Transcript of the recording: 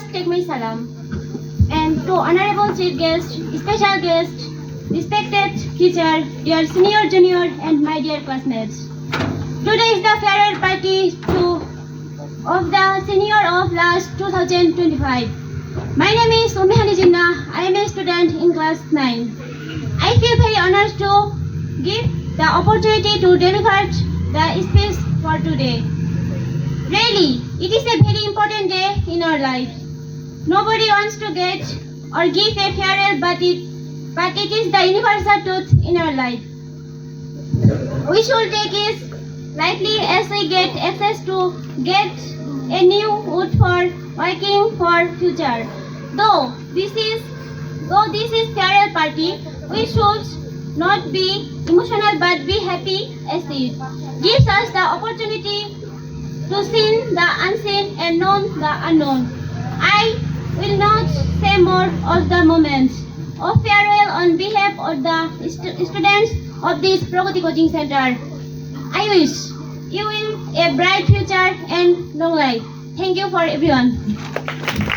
first take my salam. And to honorable chief guest, special guest, respected teacher, dear senior, junior, and my dear classmates. Today is the farewell party to of the senior of last 2025. My name is Umihani Jinnah. I am a student in class 9. I feel very honored to give the opportunity to deliver the speech for today. Really, it is a very important day in our life. Nobody wants to get or give a farewell, but it, but it is the universal truth in our life. We should take it lightly as we get access to get a new wood for working for future. Though this is though this is farewell party, we should not be emotional but be happy as it gives us the opportunity to see the unseen and know the unknown. I will not say more of the moments of farewell on behalf of the stu- students of this Pragati Coaching Center. I wish you will a bright future and long life. Thank you for everyone.